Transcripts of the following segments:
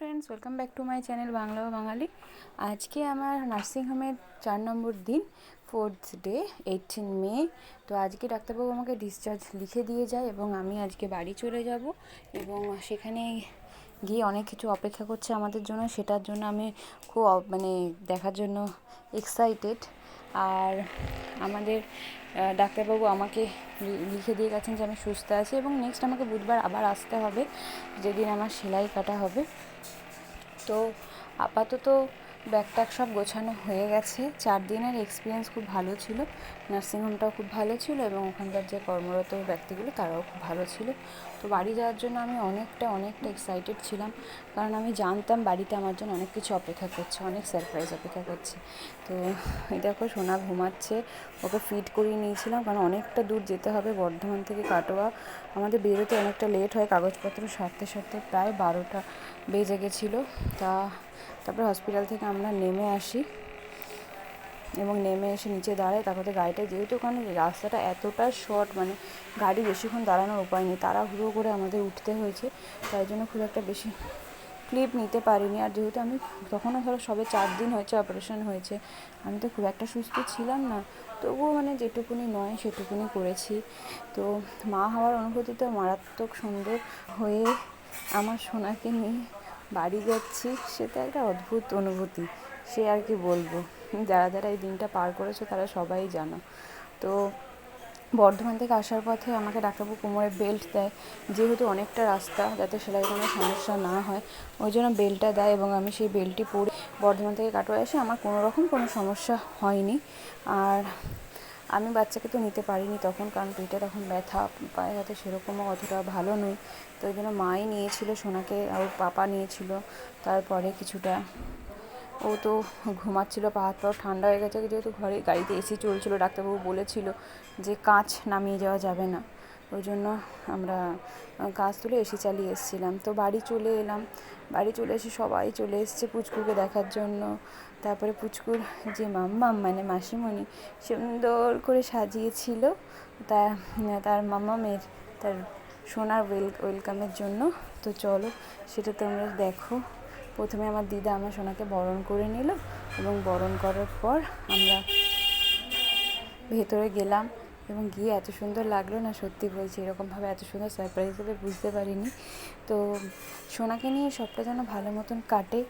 Friends welcome back to my channel Bangla Bangali আজকে আমার নার্সিংহোমের চার নম্বর দিন ফোর্থ ডে এইটিন মে তো আজকে ডাক্তারবাবু আমাকে ডিসচার্জ লিখে দিয়ে যায় এবং আমি আজকে বাড়ি চলে যাব এবং সেখানে গিয়ে অনেক কিছু অপেক্ষা করছে আমাদের জন্য, সেটার জন্য আমি খুব মানে দেখার জন্য এক্সাইটেড আর আমাদের ডাক্তারবাবু আমাকে লিখে দিয়ে গেছেন যে আমি সুস্থ আছি এবং নেক্সট আমাকে বুধবার আবার আসতে হবে, যেদিন আমার সেলাই কাটা হবে। তো আপাতত ব্যাগ ট্যাগ সব গোছানো হয়ে গেছে। চার দিনের এক্সপিরিয়েন্স খুব ভালো ছিল। নার্সিংহোমটাও খুব ভালো ছিল এবং ওখানকার যে কর্মরত ব্যক্তিগুলো তারাও খুব ভালো ছিল। তো বাড়ি যাওয়ার জন্য আমি অনেকটা অনেকটা এক্সাইটেড ছিলাম। কারণ আমি জানতাম বাড়িতে আমার জন্য অনেক কিছু অপেক্ষা করছে, অনেক সারপ্রাইজ অপেক্ষা করছে। তো দেখো, সোনা ঘুমাচ্ছে। ওকে ফিট করিয়ে নিয়েছিলাম কারণ অনেকটা দূর যেতে হবে। বর্ধমান থেকে কাটোয়া আমাদের বেরোতে অনেকটা লেট হয়। কাগজপত্র সারতে সারতে প্রায় বারোটা বেজে গেছিল। তা তারপর হসপিটাল থেকে আমরা নেমে আসি। এবং নেমে এসে নিচে দাঁড়াই তারপরে গাড়িটা যেহেতু ওখানে, রাস্তাটা এতটা শর্ট মানে গাড়ি বেশিক্ষণ দাঁড়ানোর উপায় নেই। তাড়াহুড়ো করে আমাদের উঠতে হয়েছে। তাই জন্য খুব একটা বেশি ক্লিপ নিতে পারিনি। আর যেহেতু আমি তখনও ধরো সবে চার দিন হয়েছে অপারেশন হয়েছে, আমি তো খুব একটা সুস্থ ছিলাম না। তবুও মানে যেটুকুনি নয়, সেটুকুনি করেছি। তো মা হওয়ার অনুভূতি তো মারাত্মক সুন্দর হয়ে আমার সোনাকে নিয়ে বাড়ি যাচ্ছি সেটা একটা অদ্ভুত অনুভূতি। সে আর কি বলব? যারা যারা এই দিনটা পার করেছ তারা সবাই জানো। তো বর্ধমান থেকে আসার পথে আমাকে ডাক্তারবাবু কোমরে বেল্ট দেয়। যেহেতু অনেকটা রাস্তা, যাতে সেলাই কোনো সমস্যা না হয়, ওই জন্য বেল্টটা দেয় এবং আমি সেই বেল্টটি পরে বর্ধমান থেকে কাটোয়া এসে আমার কোনো রকম কোনো সমস্যা হয়নি। আর আমি বাচ্চাকে তো নিতে পারিনি তখন, কারণ পেটে তখন ব্যথা পায়ে হাতে সেরকমও অতটা ভালো নই তো ওই জন্য মাই নিয়েছিল, সোনাকে আর পাপা নিয়েছিল, তারপরে কিছুটা ও তো ঘুমাচ্ছিল, পা হাত ঠান্ডা হয়ে গেছে, যেহেতু ঘরে, গাড়িতে এসি চলছিল, ডাক্তারবাবু বলেছিল যে কাঁচ নামিয়ে যাওয়া যাবে না। ওই জন্য আমরা কাঁচ তুলে এসি চালিয়ে এসেছিলাম। তো বাড়ি চলে এলাম। বাড়ি চলে এসে সবাই চলে এসছে পুচকুকে দেখার জন্য। তারপরে পুচকুর যে মাম্মাম মানে মাসিমণি সুন্দর করে সাজিয়েছিল। তা, তার মাম্মামের তার সোনার ওয়েল, ওয়েলকামের জন্য। তো চলো, সেটা তোমরা দেখো। প্রথমে আমার দিদা আমার সোনাকে বরণ করে নিল এবং বরণ করার পর আমরা ভেতরে গেলাম। এবং গিয়ে এত সুন্দর লাগল না, সত্যি বলছি, এরকমভাবে এত সুন্দর সারপ্রাইজ হবে বুঝতে পারিনি। তো সোনাকে নিয়ে সবটা যেন ভালো মতন কাটে,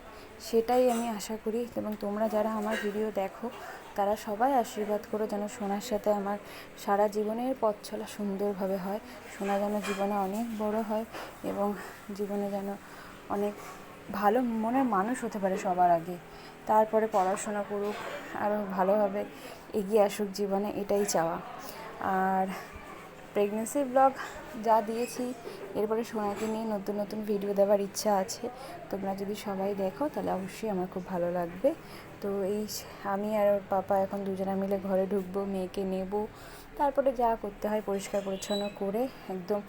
সেটাই আমি আশা করি। এবং তোমরা যারা আমার ভিডিও দেখো, তারা সবাই আশীর্বাদ করো যেন সোনার সাথে আমার সারা জীবনের পথ চলা সুন্দরভাবে হয়, সোনা যেন জীবনে অনেক বড় হয় এবং জীবনে যেন অনেক ভালো মনের মানুষ হতে পারে সবার আগে। তারপরে পড়াশোনা করুক আরও ভালোভাবে এগিয়ে আসুক জীবনে, এটাই চাওয়া। আর প্রেগনেন্সি ব্লগ যা দিয়েছি, এরপরে সোনাকে নিয়ে নতুন নতুন ভিডিও দেওয়ার ইচ্ছা আছে। তোমরা যদি সবাই দেখো, তাহলে অবশ্যই আমার খুব ভালো লাগবে। তো এই আমি আর ওর পাপা এখন দুজনে মিলে ঘরে ঢুকবো, মেয়েকে নেব। তারপরে যা করতে হয় পরিষ্কার পরিচ্ছন্ন করে একদম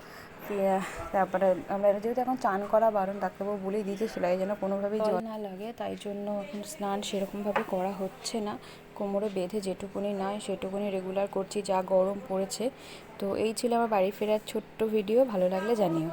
তারপরে আমরা যেহেতু এখন চান করা বারণ ডাক্তারবাবু বলেই দিয়েছে সেলাই যেন কোনোভাবেই জল না লাগে তাই জন্য এখন স্নান সেরকমভাবে করা হচ্ছে না। কোমরে বেঁধে যেটুকুনি নয় সেটুকুনি রেগুলার করছি যা গরম পড়েছে। তো এই ছিল আমার বাড়ি ফেরার ছোট্ট ভিডিও ভালো লাগলে জানিও।